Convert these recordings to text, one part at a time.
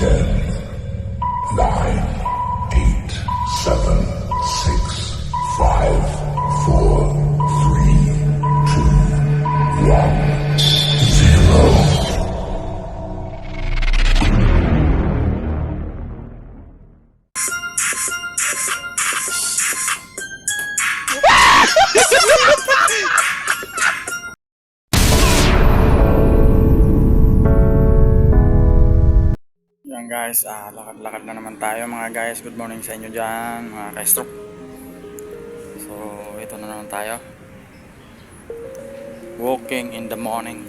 Ten, guys, ah, lakad-lakad na naman tayo mga guys. Good morning sa inyo dyan, mga ka-stroke. So, ito na naman tayo. Walking in the morning.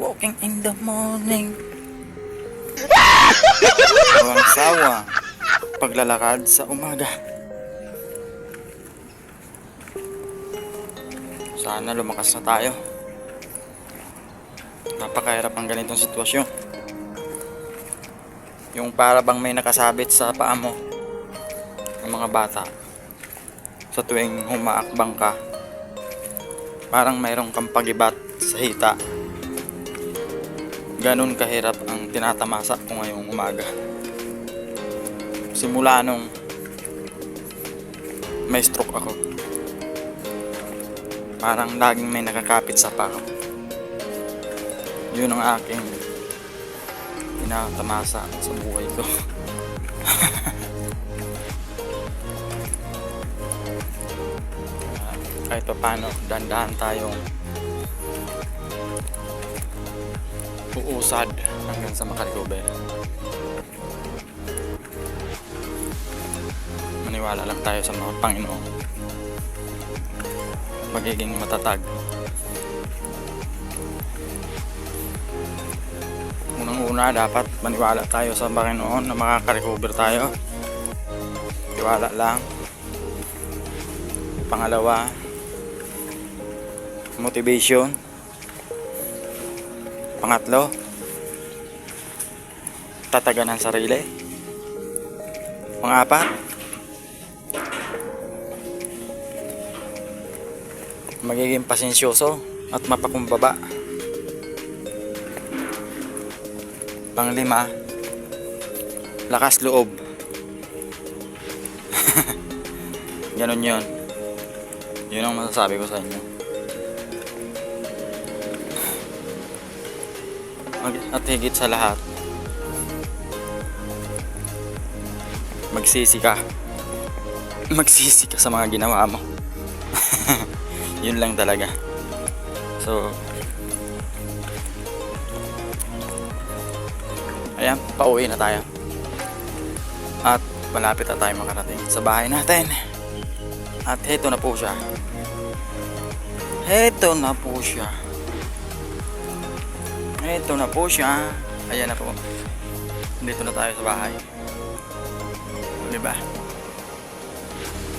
Walking in the morning. Walang sawa. Paglalakad sa umaga. Sana lumakas na tayo. Napakahirap ang ganitong sitwasyon. Yung para bang may nakasabit sa paa mo. Ng mga bata. Sa tuwing humaakbang ka. Parang mayroong kang pagibat sa hita. Ganun kahirap ang tinatamasa ko ngayong umaga. Simula nung may stroke ako. Parang laging may nakakapit sa paa yun ang aking tinatamasa sa buhay ko. Ah, kahit pa paano, dandahan tayong uusad hanggang sa makarikover. Maniwala lang tayo sa mga Panginoon. Magiging matatag. Unang-una, dapat maniwala tayo sa Panginoon na makaka-recover tayo. Tiwala lang. Pangalawa, motivation. Pangatlo, tatagan ng sarili. Pangapat, magiging pasensyoso at mapakumbaba. Panglima, lakas loob. Ganon yun. Yun ang masasabi ko sa inyo. At higit sa lahat, magsisi ka. Magsisi ka sa mga ginawa mo. yun lang talaga. So, Ayan, pauwi na tayo. At malapit na tayo makarating sa bahay natin. At heto na po siya. Heto na po siya. Heto na po siya. Ayan na po. Dito na tayo sa bahay. Di ba?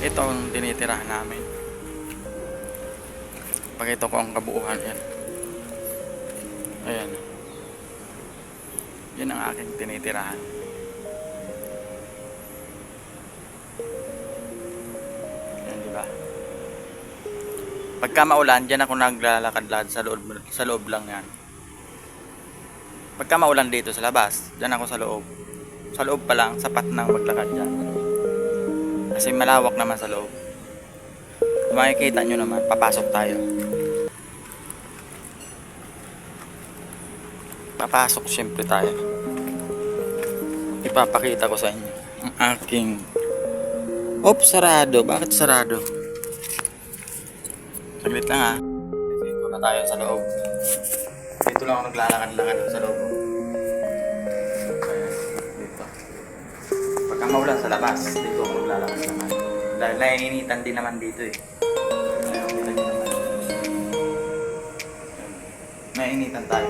Ito ang tinitirahan namin. Pakita ko ang kabuuan yan. Ayan. Yun ang aking tinitirahan. Yan, di ba? Pagka maulan, dyan ako naglalakad-lakad sa loob, sa loob lang yan. Pagka maulan dito sa labas, dyan ako sa loob. Sa loob pa lang, sapat nang maglakad dyan. Kasi malawak naman sa loob. Kung makikita nyo naman, papasok tayo. Papasok siyempre tayo. Ipapakita ko sa inyo ang aking Op, sarado. Bakit sarado? Saglit lang ha. Dito na tayo sa loob. Dito lang ako naglalakad-lakad sa loob. Dito. Pagka maulan sa labas, dito ako naglalakad-lakad. Dahil naininitan din naman dito eh. Naman. Nainitan tayo.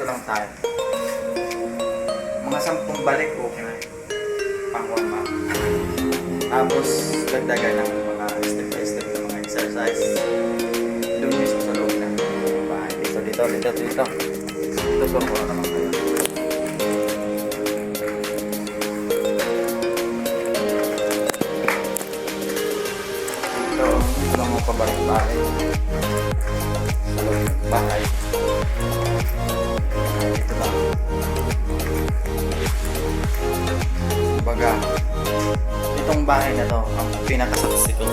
Dito lang tayo. Mga sampung balik, okay na. Pang warm up. Tapos, dagdagan ng mga step by step na mga exercise. Doon mismo sa loob ng bahay. Dito, dito, dito, dito. Dito, so, muna naman kayo. Dito, ito lang mga bahay na to ang pinakasaksi ko.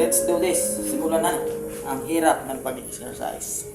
Let's do this. Simulan na ang hirap ng pag-exercise.